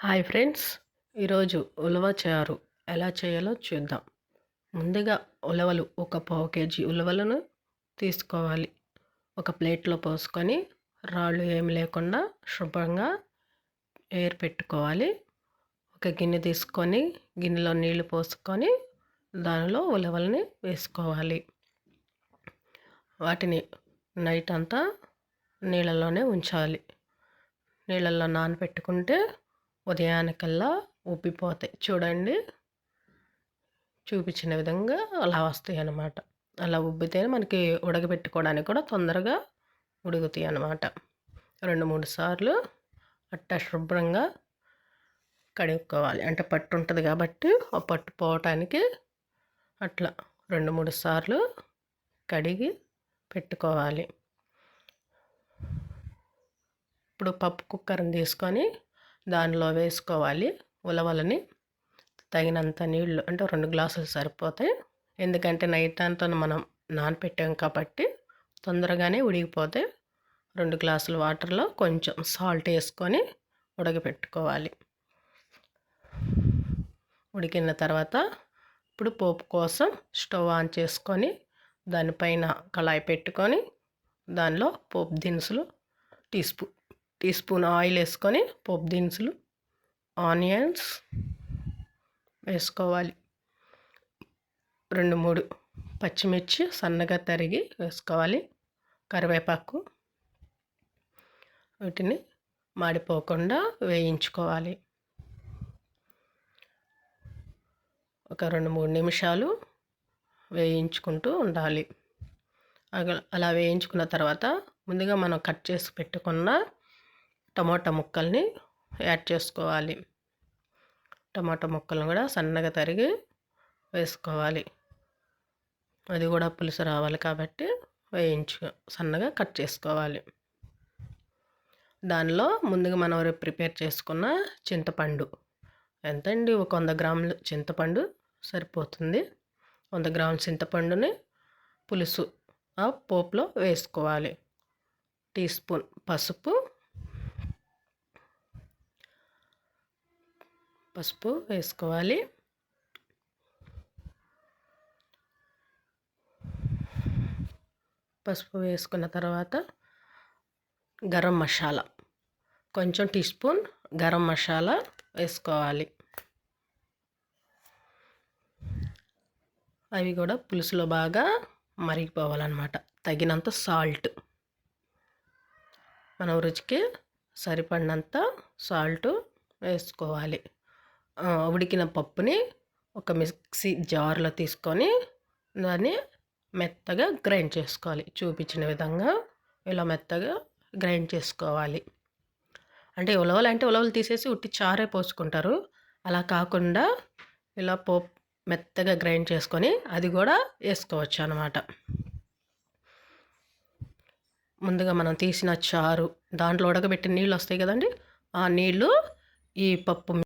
Hi friends. ఈరోజు ఉలవ చారు ఎలా చేయాలో చూద్దాం. ముందుగా ఉలవలు ఒక పావు కేజీ ఉలవలను తీసుకోవాలి. ఒక ప్లేట్లో పోసుకొని రాళ్ళు ఏమి లేకుండా శుభ్రంగా ఏర్ పెట్టుకోవాలి. ఒక గిన్నె తీసుకొని గిన్నెలో నీళ్ళు పోసుకొని దానిలో ఉలవల్ని వేసుకోవాలి. వాటిని నైట్ అంతా నీళ్ళలోనే ఉంచాలి. నీళ్ళల్లో నానబెట్టుకుంటే ఉదయానికల్లా ఉబ్బిపోతాయి చూడండి. చూపించిన విధంగా అలా వస్తాయి అన్నమాట అలా ఉబ్బితే మనకి ఉడకబెట్టుకోవడానికి కూడా తొందరగా ఉడుగుతాయి అన్నమాట. రెండు మూడు సార్లు అట్ట శుభ్రంగా కడుక్కోవాలి. అంటే పట్టు ఉంటుంది కాబట్టి ఆ పట్టు పోవటానికి అట్లా రెండు మూడు సార్లు కడిగి పెట్టుకోవాలి. ఇప్పుడు పప్పు కుక్కర్ని తీసుకొని దానిలో వేసుకోవాలి ఉలవలని తగినంత నీళ్ళు అంటే రెండు గ్లాసులు సరిపోతాయి. ఎందుకంటే నైట్ అంతా మనం నానపెట్టాం కాబట్టి తొందరగానే ఉడికిపోతే రెండు గ్లాసుల వాటర్లో కొంచెం సాల్ట్ వేసుకొని ఉడకపెట్టుకోవాలి. ఉడికిన తర్వాత ఇప్పుడు పోపు కోసం స్టవ్ ఆన్ చేసుకొని దానిపైన కళాయి పెట్టుకొని దానిలో పోపు దినుసులు teaspoon teaspoon oil వేసుకొని పోపు దినుసులు ఆనియన్స్ వేసుకోవాలి. రెండు మూడు పచ్చిమిర్చి సన్నగా తరిగి వేసుకోవాలి. కరివేపాకు వీటిని మాడిపోకుండా వేయించుకోవాలి. ఒక రెండు మూడు నిమిషాలు వేయించుకుంటూ ఉండాలి. అలా వేయించుకున్న తర్వాత ముందుగా మనం కట్ చేసి పెట్టుకున్న టమాటా ముక్కల్ని యాడ్ చేసుకోవాలి. టమాటా ముక్కలను కూడా సన్నగా తరిగి వేసుకోవాలి. అది కూడా పులుసు రావాలి కాబట్టి వేయించు సన్నగా కట్ చేసుకోవాలి. దానిలో ముందుగా మనం ప్రిపేర్ చేసుకున్న చింతపండు. ఎంతండి? ఒక వంద గ్రాములు చింతపండు సరిపోతుంది. వంద గ్రాముల చింతపండుని పులుసు ఆ పోపులో వేసుకోవాలి. టీ స్పూన్ పసుపు పసుపు వేసుకోవాలి. పసుపు వేసుకున్న తర్వాత గరం మసాలా. కొంచెం టీ స్పూన్ గరం మసాలా వేసుకోవాలి. అవి కూడా పులుసులో బాగా మరిగిపోవాలన్నమాట. తగినంత సాల్ట్. మన రుచికి సరిపడినంత సాల్ట్ వేసుకోవాలి. ఉడికిన పప్పుని ఒక మిక్సీ జార్లో తీసుకొని దాన్ని మెత్తగా గ్రైండ్ చేసుకోవాలి. చూపించిన విధంగా ఇలా మెత్తగా గ్రైండ్ చేసుకోవాలి. అంటే ఉలవలు అంటే ఉలవలు తీసేసి ఉట్టి చారే పోసుకుంటారు. అలా కాకుండా ఇలా పో మెత్తగా గ్రైండ్ చేసుకొని అది కూడా వేసుకోవచ్చు అనమాట ముందుగా మనం తీసిన చారు దాంట్లో ఉడకబెట్టిన నీళ్ళు వస్తాయి కదండి ఆ నీళ్ళు ఈ పప్పు